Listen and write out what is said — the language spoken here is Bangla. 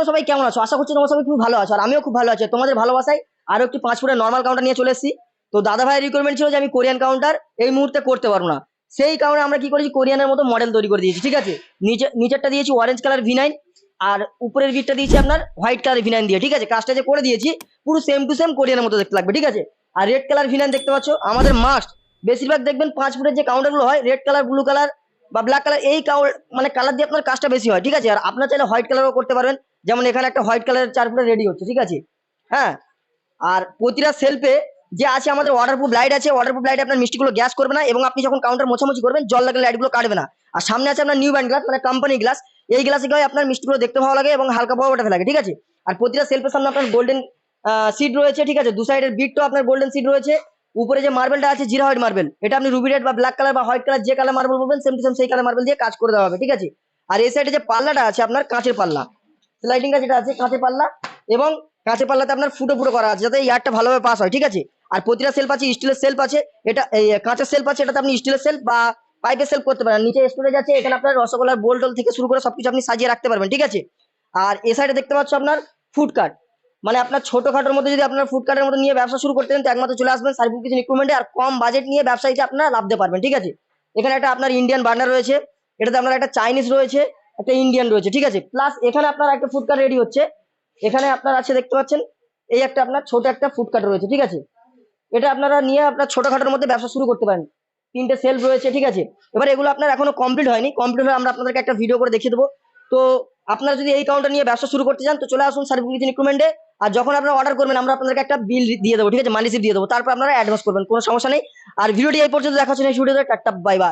তোমরা সবাই কেমন আছো? আশা করছি তোমরা সবাই খুব ভালো আছো, আর আমিও খুব ভালো আছি। তোমাদের ভালোবাসায় আরও একটি পাঁচ ফুটের নর্মাল কাউন্টার নিয়ে চলে এসেছি। তো দাদা ভাইয়ের রিকোয়ারমেন্ট ছিল যে আমি কোরিয়ান কাউন্টার এই মুহূর্তে করতে পারব না। সেই কারণে আমরা কি করেছি? কোরিয়ানের মতো মডেল তৈরি করে দিয়েছি, ঠিক আছে? নিচে, নিচেরটা দিয়েছি অরেঞ্জ কালার ভি নাইন আর উপরের বিটটা দিয়েছি আপনার হোয়াইট কালার ভিনাইন দিয়ে, ঠিক আছে? কাজটা যে করে দিয়েছি, পুরো সেম টু সেম কোরিয়ানের মতো দেখতে লাগবে, ঠিক আছে? আর রেড কালার ভিনাইন দেখতে পাচ্ছ? আমাদের মাস্ট বেশিরভাগ দেখবেন পাঁচ ফুটের যে কাউন্টারগুলো হয় রেড কালার ব্লু কালার বা ব্ল্যাক কালার এই কাউ- মানে কালার দিয়ে আপনার কাজটা বেশি হয়, ঠিক আছে? আর আপনার চাইলে হোয়াইট কালারও করতে পারবেন। যেমন এখানে একটা হোয়াইট কালারের চার ফুটের রেডি হচ্ছে, ঠিক আছে? হ্যাঁ? আর প্রতিটা সেলফে যে আছে আমাদের ওয়াটারপ্রুফ লাইট আছে ওয়াটারপ্রুফ লাইট আপনার মিষ্টিগুলো গ্যাস করবে না এবং আপনি যখন কাউন্টার মোছামুছি করবেন, জল লাগলে লাইটগুলো কাটবে না। আর সামনে আছে আপনার নিউ ব্যান্ড গ্লাস মানে কোম্পানি গ্লাস এই গ্লাসে গায়ে আপনার মিষ্টিগুলো দেখতে ভালো লাগে এবং হালকা পাওয়া ওঠাতে লাগে, ঠিক আছে? আর প্রতিটা সেলফের সামনে আপনার গোল্ডেন সিট রয়েছে, ঠিক আছে? দু সাইডের বিটটাও আপনার গোল্ডেন সিট রয়েছে। উপরে যে মার্বেলটা আছে জিরা হোয়াইট মার্বেল এটা আপনি রুবি রেড বা ব্ল্যাক কালার বা হোয়াইট কালার যে কালার মার্বেল বলবেন সেম টু সেম সেই কালার মার্বেল দিয়ে কাজ করে দেওয়া হবে, ঠিক আছে? আর এই সাইডে যে পাল্লাটা আছে, আপনার কাঁচের পাল্লা। স্লাইডিংটা যেটা আছে, কাঁচের পাল্লা এবং কাঁচের পাল্লাতে আপনার ফুটো ফুটো করা আছে, যাতে এয়ারটা ভালোভাবে পাস হয়, ঠিক আছে? আর প্রতিটা সেলফ আছে স্টিলের সেলফ আছে, এটা কাঁচের সেলফ আছে, এটাতে আপনি স্টিলের সেলফ বা পাইপের সেলফ করতে পারেন। নিচে স্টোরেজ আছে, এখানে আপনার রসগোল্লার বোল টোল থেকে শুরু করে সবকিছু আপনি সাজিয়ে রাখতে পারবেন, ঠিক আছে? আর এ সাইডে দেখতে পাচ্ছ আপনার ফুড কার্ট মানে আপনার ছোটখাটোর মধ্যে যদি আপনার ফুড কার্টের মতো নিয়ে ব্যবসা শুরু করতে চান, তো একমাত্র চলে আসবেন সার্ভিস কিছু ইকুইপমেন্টে আর কম বাজেট নিয়ে ব্যবসায়ীতে আপনারা লাভতে পারবেন, ঠিক আছে? এখানে একটা আপনার ইন্ডিয়ান বার্নার রয়েছে, এটাতে আপনার একটা চাইনিজ রয়েছে একটা ইন্ডিয়ান রয়েছে, ঠিক আছে? প্লাস এখানে আপনার একটা ফুড কার্ট রেডি হচ্ছে। এখানে আপনার আছে, দেখতে পাচ্ছেন? এই একটা আপনার ছোট একটা ফুড কার্ট রয়েছে, ঠিক আছে? এটা আপনারা নিয়ে আপনার ছোটখাটোর মধ্যে ব্যবসা শুরু করতে পারেন। তিনটে সেলফ রয়েছে, ঠিক আছে? এবার এগুলো আপনার এখনও কমপ্লিট হয়নি। কমপ্লিট হলে আমরা আপনাদেরকে একটা ভিডিও করে দেখিয়ে দেবো। তো আপনারা যদি এই কাউন্টার নিয়ে ব্যবসা শুরু করতে চান, তো চলে আসুন সার্ভিস ইকুইপমেন্টে আর যখন আপনারা অর্ডার করবেন, আমরা আপনাদেরকে একটা বিল দিয়ে দেবো, ঠিক আছে? মানি দিয়ে দেবো। তারপর আপনারা অ্যাডভান্স করবেন, কোনো সমস্যা নেই। আর ভিডিওটি এই পর্যন্ত দেখাচ্ছেন এই ভিডিওতে টাটা বাই বাই